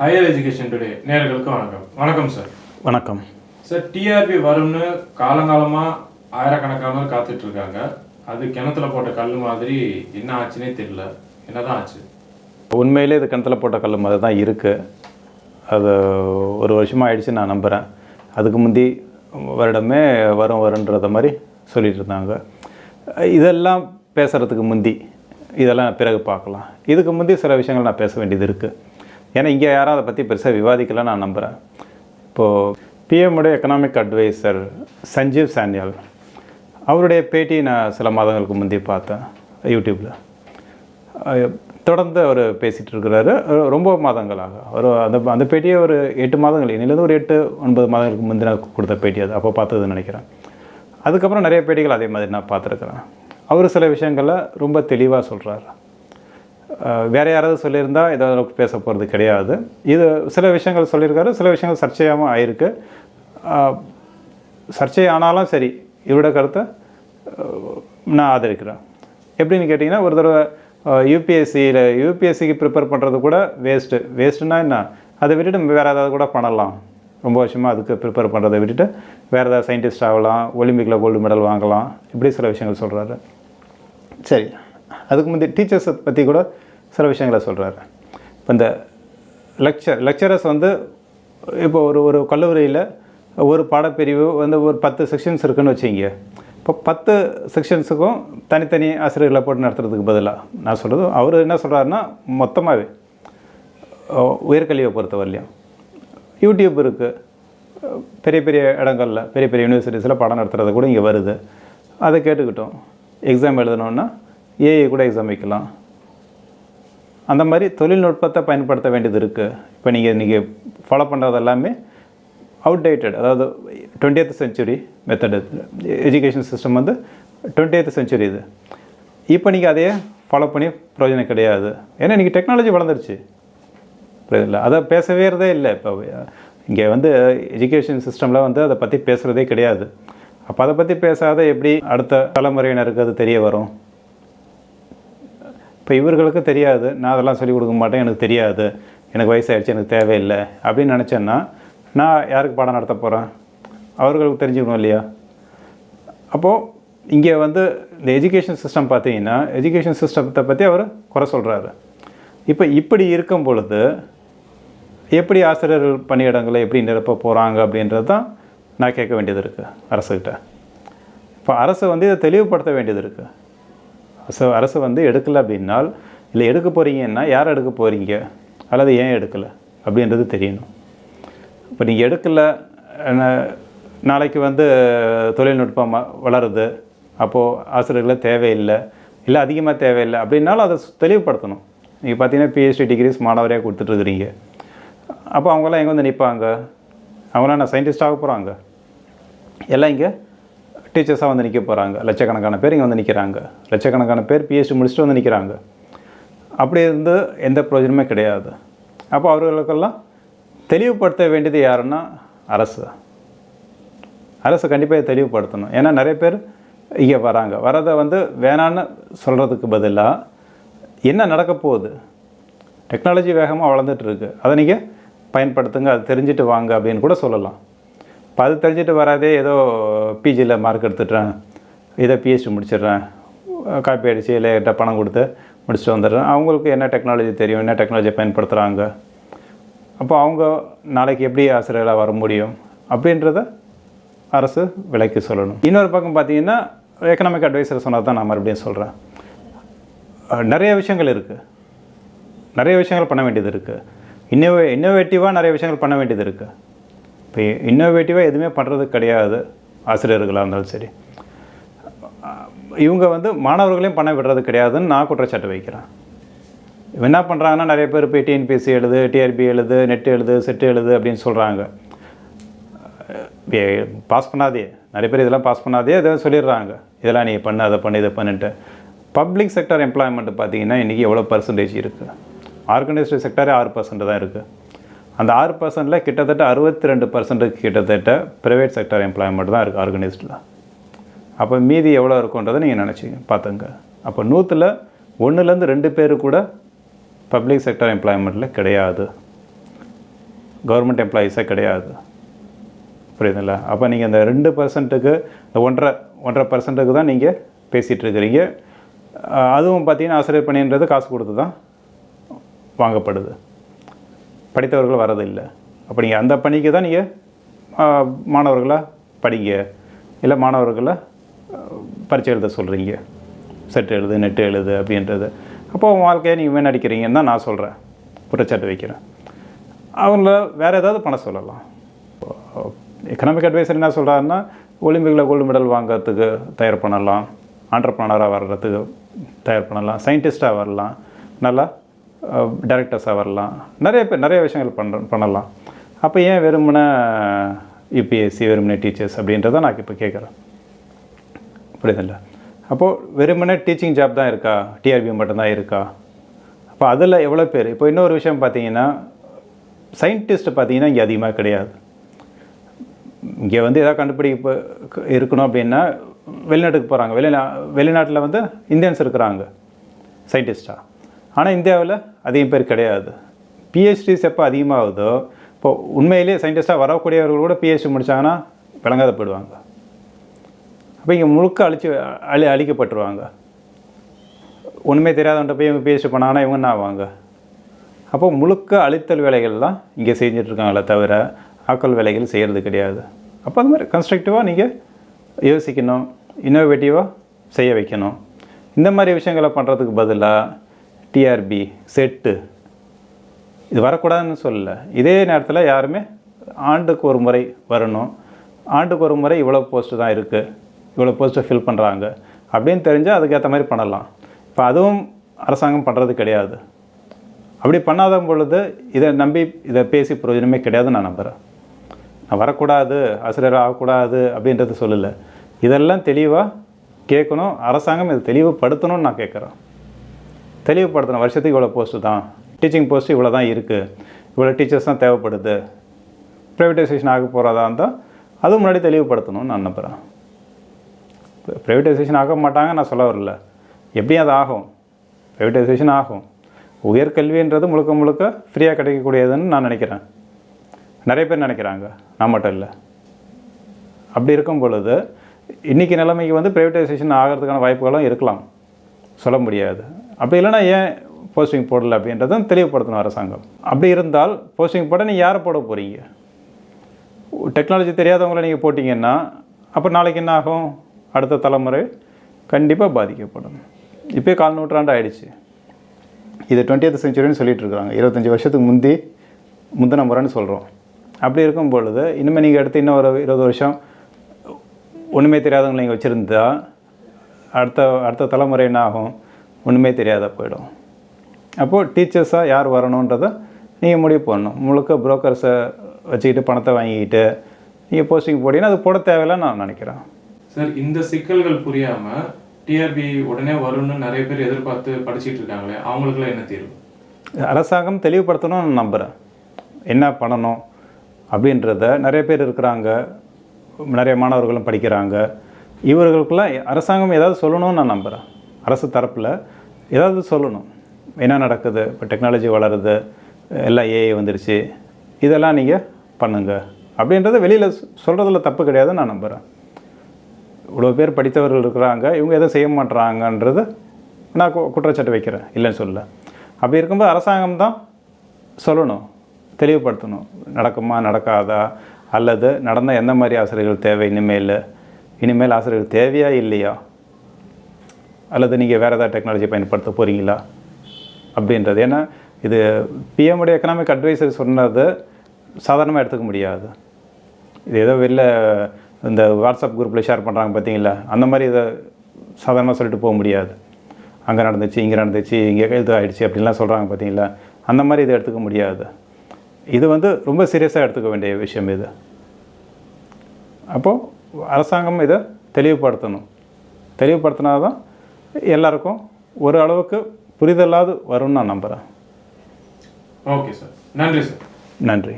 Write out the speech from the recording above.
Higher education today நேர்களுக்கு வணக்கம். வணக்கம் சார் வணக்கம். சார் டிஆர்பி வரும்னு காலங்காலமா ஆயிரக்கணக்கானவர் காத்துட்டு இருக்காங்க அது கிணத்துல போட்ட கல் மாதிரி என்ன ஆச்சுன்னே தெரியல. என்னதான் ஆச்சு? உண்மையிலே இது கிணத்துல போட்ட கல் மாதிரி தான் இருக்குது அது ஒரு வருஷமாக ஆயிடுச்சு நான் நம்புகிறேன் அதுக்கு முந்தி வருடமே வரும் வருன்றத மாதிரி சொல்லிட்டு இருந்தாங்க இதெல்லாம் பேசுகிறதுக்கு முந்தி. இதெல்லாம் பிறகு பார்க்கலாம். இதுக்கு முந்தி சில விஷயங்கள் நான் பேச வேண்டியது இருக்குது ஏன்னா இங்கே யாரும் அதை பற்றி பெருசாக விவாதிக்கல நான் நம்புகிறேன் இப்போது பிஎம்முடைய எக்கனாமிக் அட்வைசர் சஞ்சீவ் சானியால் அவருடைய பேட்டி நான் சில மாதங்களுக்கு முந்தி பார்த்தேன் யூடியூப்பில் தொடர்ந்து அவர் பேசிகிட்டு இருக்கிறாரு. ரொம்ப மாதங்களாக. ஒரு அந்த அந்த பேட்டியை ஒரு எட்டு மாதங்கள் இன்னிலேருந்து ஒரு எட்டு ஒன்பது மாதங்களுக்கு முந்தின கொடுத்த பேட்டி அது. அப்போ பார்த்ததுன்னு நினைக்கிறேன். அதுக்கப்புறம் நிறைய பேட்டிகள் அதே மாதிரி நான் பார்த்துருக்குறேன். அவர் சில விஷயங்களை ரொம்ப தெளிவாக சொல்கிறாரு வேறு யாராவது சொல்லியிருந்தால் இதை அளவுக்கு பேச போகிறது கிடையாது. இது சில விஷயங்கள் சொல்லியிருக்காரு சில விஷயங்கள் சர்ச்சையாகவும் ஆயிருக்கு. சர்ச்சை ஆனாலும் சரி இவரோட கருத்தை நான் ஆதரிக்கிறேன். எப்படின்னு கேட்டிங்கன்னா ஒரு தடவை யூபிஎஸ்சியில் யூபிஎஸ்சிக்கு ப்ரிப்பேர் பண்ணுறது கூட வேஸ்ட்டு வேஸ்ட்டுனா என்ன? அதை விட்டுட்டு வேறு ஏதாவது கூட பண்ணலாம். ரொம்ப வருஷமாக அதுக்கு ப்ரிப்பேர் பண்ணுறதை விட்டுட்டு வேறு ஏதாவது சயின்டிஸ்ட் ஆகலாம் ஒலிம்பிக்கில் கோல்டு மெடல் வாங்கலாம். இப்படி சில விஷயங்கள் சொல்கிறாரு சரி அதுக்கு முந்தைய டீச்சர்ஸை பற்றி கூட சில விஷயங்களை சொல்கிறாரு இப்போ இந்த லெக்சர் லெக்சரர்ஸ் வந்து இப்போ ஒரு ஒரு கல்லூரியில் ஒரு பாடப்பிரிவு வந்து ஒரு பத்து செக்ஷன்ஸ் இருக்குன்னு வச்சிங்க இப்போ பத்து செக்ஷன்ஸுக்கும் தனித்தனி ஆசிரியர்களை போட்டு நடத்துறதுக்கு பதிலாக நான் சொல்கிறது அவர் என்ன சொல்கிறாருன்னா மொத்தமாகவே உயர்கல்வியை பொறுத்தவரையிலையும் யூடியூப் இருக்குது பெரிய பெரிய இடங்களில் பெரிய பெரிய யூனிவர்சிட்டிஸில் பாடம் நடத்துகிறது கூட இங்கே வருது. அதை கேட்டுக்கிட்டோம். எக்ஸாம் எழுதணுன்னா ஏஐ கூட எக்ஸாம் வைக்கலாம். அந்த மாதிரி தொழில்நுட்பத்தை பயன்படுத்த வேண்டியது இருக்குது இப்போ நீங்கள் இன்றைக்கி ஃபாலோ பண்ணுறது எல்லாமே அவுடேட்டட் அதாவது twentieth century method education system வந்து டுவெண்ட்டியத் செஞ்சுரி இது. இப்போ நீங்கள் அதையே ஃபாலோ பண்ணி பிரயோஜனம் கிடையாது. ஏன்னா இன்றைக்கி டெக்னாலஜி வளர்ந்துருச்சு. புரியுதுல்ல அதை பேசவேறதே இல்லை இப்போ. இங்கே வந்து எஜுகேஷன் சிஸ்டமில் வந்து அதை பற்றி பேசுகிறதே கிடையாது. அப்போ அதை பற்றி பேசாத எப்படி அடுத்த தலைமுறையினருக்கு அது தெரிய வரும்? இப்போ இவர்களுக்கு தெரியாது. நான் அதெல்லாம் சொல்லிக் கொடுக்க மாட்டேன். எனக்கு தெரியாது. எனக்கு வயசாகிடுச்சு எனக்கு தேவையில்லை. அப்படின்னு நினச்சேன்னா நான் யாருக்கு பாடம் நடத்த போகிறேன் அவர்களுக்கு தெரிஞ்சுக்கணும் இல்லையா? அப்போது இங்கே வந்து இந்த எஜுகேஷன் சிஸ்டம் பார்த்தீங்கன்னா எஜுகேஷன் சிஸ்டத்தை பற்றி அவர் குறை சொல்கிறாரு இப்போ இப்படி இருக்கும் பொழுது எப்படி ஆசிரியர்கள் பணியிடங்களை எப்படி நிரப்ப போகிறாங்க அப்படின்றது தான் நான் கேட்க வேண்டியது இருக்குது அரசுக்கிட்ட இப்போ அரசு வந்து இதை தெளிவுபடுத்த வேண்டியது இருக்குது ஸோ அரசு வந்து எடுக்கலை அப்படின்னால் இல்லை எடுக்க போகிறீங்கன்னா யார் எடுக்க போகிறீங்க அல்லது ஏன் எடுக்கலை? அப்படின்றது தெரியணும். இப்போ நீங்கள் எடுக்கலை நாளைக்கு வந்து தொழில்நுட்பம் வளருது அப்போது ஆசிரியர்களே தேவையில்லை இல்லை அதிகமாக தேவையில்லை அப்படின்னாலும் அதை தெளிவுபடுத்தணும். நீங்கள் பார்த்தீங்கன்னா பிஹெச்டி டிகிரிஸ் மாணவரையாக கொடுத்துட்ருக்குறீங்க அப்போ அவங்களாம் எங்கே வந்து நிற்பாங்க? அவங்களாம் நான் சயின்டிஸ்ட் ஆக போகிறாங்க எல்லாம் இங்கே டீச்சர்ஸாக வந்து நிற்க போகிறாங்க லட்சக்கணக்கான பேர் இங்கே வந்து நிற்கிறாங்க லட்சக்கணக்கான பேர் பிஹெச்டி முடிச்சுட்டு வந்து நிற்கிறாங்க அப்படி இருந்து எந்த பிரயோஜனமே கிடையாது. அப்போ அவர்களுக்கெல்லாம் தெளிவுபடுத்த வேண்டியது யாருன்னா அரசு. அரசு கண்டிப்பாக தெளிவுபடுத்தணும். ஏன்னா நிறைய பேர் இங்கே வராங்க. வரதை வந்து வேணான்னு சொல்கிறதுக்கு பதிலாக என்ன நடக்க போகுது? டெக்னாலஜி வேகமாக வளர்ந்துட்டு இருக்கு. அதை நீங்கள் பயன்படுத்துங்க அது தெரிஞ்சுட்டு வாங்க அப்படின்னு கூட சொல்லலாம். இப்போ அது தெரிஞ்சுட்டு வராதே ஏதோ பிஜியில் மார்க் எடுத்துடுறேன் இதை பிஹெச்டி முடிச்சிடுறேன். காப்பி அடித்து இல்லை கிட்ட பணம் கொடுத்து முடிச்சுட்டு வந்துடுறேன். அவங்களுக்கு என்ன டெக்னாலஜி தெரியும் என்ன டெக்னாலஜி பயன்படுத்துகிறாங்க அப்போ அவங்க நாளைக்கு எப்படி ஆசிரியர்களாக வர முடியும் அப்படின்றத அரசு விலைக்கு சொல்லணும். இன்னொரு பக்கம் பார்த்தீங்கன்னா எக்கனாமிக் அட்வைசர் சொன்னது தான் நான் மறுபடியும் சொல்கிறேன் நிறைய விஷயங்கள் இருக்குது நிறைய விஷயங்கள் பண்ண வேண்டியது இருக்குது இன்னோவே இன்னோவேட்டிவாக நிறைய விஷயங்கள் பண்ண வேண்டியது இருக்குது இப்போ இன்னோவேட்டிவாக எதுவுமே பண்ணுறது கிடையாது. ஆசிரியர்களாக இருந்தாலும் சரி. இவங்க வந்து மாணவர்களையும் பண்ண விடுறது கிடையாதுன்னு நான் குற்றச்சாட்டு வைக்கிறேன். என்ன பண்ணுறாங்கன்னா நிறைய பேர் போய் டிஎன்பிஎஸ்சி எழுது டிஆர்பி எழுது நெட் எழுது செட்டு எழுது அப்படின்னு சொல்கிறாங்க பாஸ் பண்ணாதே. நிறைய பேர் இதெல்லாம் பாஸ் பண்ணாதே இதை சொல்லிடுறாங்க. இதெல்லாம் நீ பண்ண அதை பண்ணு இதை பண்ணிட்டு பப்ளிக் செக்டர் எம்ப்ளாய்மெண்ட் பார்த்தீங்கன்னா இன்றைக்கி எவ்வளோ பர்சன்டேஜ் இருக்குது ஆர்கனைஸ்டு செக்டரே ஆறு பர்சன்ட் தான் இருக்குது அந்த ஆறு பர்சன்டில் கிட்டத்தட்ட அறுபத்தி ரெண்டு பர்சன்ட்டுக்கு கிட்டத்தட்ட ப்ரைவேட் செக்டர் எம்ப்ளாய்மெண்ட் தான் இருக்குது ஆர்கனைஸ்டில் அப்போ மீதி எவ்வளோ இருக்குன்றதை நீங்கள் நினச்சிங்க பார்த்துங்க. அப்போ நூற்றில் ஒன்றுலேருந்து ரெண்டு பேர் கூட பப்ளிக் செக்டர் எம்ப்ளாய்மெண்ட்டில் கிடையாது. கவர்மெண்ட் எம்ப்ளாயீஸே கிடையாது. புரியுதுங்களா? அப்போ நீங்கள் இந்த ரெண்டு பர்சன்ட்டுக்கு இந்த ஒன்றரை ஒன்றரை பர்சன்ட்டுக்கு தான் நீங்கள் பேசிகிட்ருக்கிறீங்க அதுவும் பார்த்தீங்கன்னா ஆசிரியர் பணின்றது காசு கொடுத்து தான் வாங்கப்படுது. படித்தவர்கள் வரதில்லை. அப்போ நீங்கள் அந்த பணிக்கு தான் நீங்கள் மாணவர்களை படிங்க. இல்லை மாணவர்களை பரிச்சை எழுத சொல்கிறீங்க செட் எழுது நெட்டு எழுது அப்படின்றது. அப்போது உன் வாழ்க்கையை நீங்கள் வீணடிக்கிறீங்கன்னு தான் நான் சொல்கிறேன் குற்றச்சாட்டு வைக்கிறேன். அவங்கள வேறு ஏதாவது பணம் சொல்லலாம். எக்கனாமிக் அட்வைசர் என்ன சொல்கிறாருன்னா ஒலிம்பிக்கில் கோல்டு மெடல் வாங்குறதுக்கு தயார் பண்ணலாம். ஆண்டர்ப்ரனராக வர்றதுக்கு தயார் பண்ணலாம். சயின்டிஸ்ட்டாக வரலாம். நல்லா டைரக்டர்ஸாக வரலாம். நிறைய பேர் நிறைய விஷயங்கள் பண்ண பண்ணலாம். அப்போ ஏன் வெறுமனே யூபிஎஸ்சி வெறுமனே டீச்சர்ஸ் அப்படின்றத நான் இப்போ கேட்குறேன் புரியுதுல்ல அப்போது வெறுமனே டீச்சிங் ஜாப் தான் இருக்கா? டிஆர்பி மட்டும்தான் இருக்கா? அப்போ அதில் எவ்வளோ பேர்? இப்போ இன்னொரு விஷயம் பார்த்தீங்கன்னா சயின்டிஸ்ட் பார்த்தீங்கன்னா இங்கே அதிகமாக கிடையாது. இங்கே வந்து எதாவது கண்டுபிடிப்பு இருக்கணும் அப்படின்னா வெளிநாட்டுக்கு போகிறாங்க வெளிநா வெளிநாட்டில் வந்து இந்தியன்ஸ் இருக்கிறாங்க. சயின்டிஸ்ட்டாக ஆனால் இந்தியாவில் அதிகம் பேர் கிடையாது. பிஹெச்டிஸ் எப்போ அதிகமாகுதோ இப்போ உண்மையிலேயே சயின்டிஸ்டாக வரக்கூடியவர்கள் கூட பிஹெச்டி முடித்தாங்கன்னா விளங்காத போயிடுவாங்க. அப்போ இங்கே முழுக்க அழிச்சு அழி அழிக்கப்பட்டுருவாங்க. ஒன்றுமே தெரியாதவன்ட்ட போய் இவங்க பிஹெச்டி பண்ணாங்கன்னா இவங்க என்ன ஆவாங்க? அப்போ முழுக்க அழித்தல் வேலைகள் தான் இங்கே செஞ்சுட்டு இருக்காங்களே தவிர ஆக்கல் வேலைகள் செய்கிறது கிடையாது. அப்போ அது மாதிரி கன்ஸ்ட்ரக்டிவாக நீங்கள் யோசிக்கணும் இன்னோவேட்டிவாக செய்ய வைக்கணும். இந்த மாதிரி விஷயங்களை பண்ணுறதுக்கு பதிலாக டிஆர்பி செட்டு இது வரக்கூடாதுன்னு சொல்லலை. இதே நேரத்தில் யாருமே ஆண்டுக்கு ஒரு முறை வரணும். ஆண்டுக்கு ஒரு முறை இவ்வளோ போஸ்ட்டு தான் இருக்குது இவ்வளோ போஸ்ட்டை ஃபில் பண்ணுறாங்க அப்படின்னு தெரிஞ்சால் அதுக்கேற்ற மாதிரி பண்ணலாம். இப்போ அதுவும் அரசாங்கம் பண்ணுறது கிடையாது. அப்படி பண்ணாத பொழுது இதை நம்பி இதை பேசி பிரயோஜனமே கிடையாதுன்னு நான் நம்புகிறேன் நான் வரக்கூடாது ஆசிரியர் ஆகக்கூடாது அப்படின்றது சொல்லலை. இதெல்லாம் தெளிவாக கேட்கணும். அரசாங்கம் இதை தெளிவுபடுத்தணும்னு நான் கேட்குறேன். தெளிவுபடுத்தணும் வருஷத்துக்கு இவ்வளோ போஸ்ட்டு தான். டீச்சிங் போஸ்ட்டு இவ்வளோ தான் இருக்குது இவ்வளோ டீச்சர்ஸ் தான் தேவைப்படுது. ப்ரைவேட்டைசேஷன் ஆக போகிறதா இருந்தால் அதுவும் முன்னாடி தெளிவுபடுத்தணும்னு நான் நம்புகிறேன் ப்ரைவேட்டைசேஷன் ஆக மாட்டாங்க நான் சொல்ல வரல. எப்படியும் அது ஆகும்? ப்ரைவேட்டைசேஷன் ஆகும். உயர்கல்வின்றது முழுக்க முழுக்க ஃப்ரீயாக கிடைக்கக்கூடியதுன்னு நான் நினைக்கிறேன். நிறைய பேர் நினைக்கிறாங்க. நான் மட்டும் இல்லை. அப்படி இருக்கும் பொழுது இன்றைக்கி நிலைமைக்கு வந்து ப்ரைவேட்டைசேஷன் ஆகிறதுக்கான வாய்ப்புகளும் இருக்கலாம். சொல்ல முடியாது. அப்படி இல்லைன்னா ஏன் போஸ்டிங் போடல அப்படின்றதும் தெளிவுபடுத்தணும் அரசாங்கம். அப்படி இருந்தால் போஸ்டிங் போட நீங்கள் யாரை போட போகிறீங்க டெக்னாலஜி தெரியாதவங்கள நீங்கள் போட்டிங்கன்னா அப்போ நாளைக்கு என்ன ஆகும்? அடுத்த தலைமுறை கண்டிப்பாக பாதிக்கப்படும். இப்போ கால் நூற்றாண்டு ஆயிடுச்சு. இது டுவெண்ட்டியத் செஞ்சுரின்னு சொல்லிட்டு இருக்காங்க இருபத்தஞ்சி வருஷத்துக்கு முந்தி முந்தின முறைன்னு சொல்கிறோம் அப்படி இருக்கும் பொழுது இனிமேல் நீங்கள் எடுத்து இன்னும் ஒரு இருபது வருஷம் ஒன்றுமே தெரியாதவங்களை நீங்கள் வச்சுருந்தா அடுத்த அடுத்த தலைமுறை என்ன ஆகும்? ஒன்றுமே தெரியாத போயிடும். அப்போது டீச்சர்ஸாக யார் வரணுன்றதை நீங்கள் முடிவு பண்ணணும். முழுக்க புரோக்கர்ஸை வச்சுக்கிட்டு பணத்தை வாங்கிக்கிட்டு நீங்கள் போஸ்டிங் போட்டிங்கன்னா அது போட தேவையில்லைன்னு நான் நினைக்கிறேன். சார் இந்த சிக்கல்கள் புரியாம டிஆர்பி உடனே வரும்னு நிறைய பேர் எதிர்பார்த்து படிச்சிட்டு இருக்காங்களே அவங்களுக்குலாம் என்ன தீர்வு? அரசாங்கம் தெளிவுபடுத்தணும்னு நான் நம்புகிறேன் என்ன பண்ணணும் அப்படின்றத நிறைய பேர் இருக்கிறாங்க. நிறைய மாணவர்களும் படிக்கிறாங்க. இவர்களுக்கெல்லாம் அரசாங்கம் ஏதாவது சொல்லணும்னு நான் நம்புகிறேன் அரசு தரப்பில் ஏதாவது சொல்லணும். என்ன நடக்குது? இப்போ டெக்னாலஜி வளருது. எல்லாம் ஏஐ வந்துருச்சு. இதெல்லாம் நீங்கள் பண்ணுங்க. அப்படின்றத வெளியில் சொல்கிறதுல தப்பு கிடையாதுன்னு நான் நம்புகிறேன் இவ்வளோ பேர் படித்தவர்கள் இருக்கிறாங்க. இவங்க எதுவும் செய்ய மாட்றாங்கன்றது நான் கு- குற்றச்சாட்டு வைக்கிறேன். இல்லைன்னு சொல்ல அப்படி இருக்கும்போது அரசாங்கம் தான் சொல்லணும். தெளிவுபடுத்தணும். நடக்குமா நடக்காதா? அல்லது நடந்த எந்த மாதிரி ஆசிரியர்கள் தேவை? இனிமேல். இனிமேல் ஆசிரியர்கள் தேவையா? இல்லையா? அல்லது நீங்கள் வேறு ஏதாவது டெக்னாலஜி பயன்படுத்த போகிறீங்களா அப்படின்றது. ஏன்னா இது பிஎம்முடைய எக்கனாமிக் அட்வைசர் சொன்னது சாதாரணமாக எடுத்துக்க முடியாது. இது ஏதோ வெளில இந்த வாட்ஸ்அப் குரூப்பில் ஷேர் பண்ணுறாங்க பார்த்தீங்களா? அந்த மாதிரி இதை சாதாரணமாக சொல்லிட்டு போக முடியாது. அங்கே நடந்துச்சு இங்கே நடந்துச்சு இங்கே இது ஆகிடுச்சு அப்படின்லாம் சொல்கிறாங்க பார்த்தீங்களா? அந்த மாதிரி இதை எடுத்துக்க முடியாது. இது வந்து ரொம்ப சீரியஸாக எடுத்துக்க வேண்டிய விஷயம் இது. அப்போது அரசாங்கம் இதை தெளிவுபடுத்தணும். தெளிவுபடுத்தினா தான் எல்லாருக்கும் ஒரு அளவுக்கு புரிதலாவது வரும்னு நான் நம்புகிறேன் ஓகே சார் நன்றி சார் நன்றி.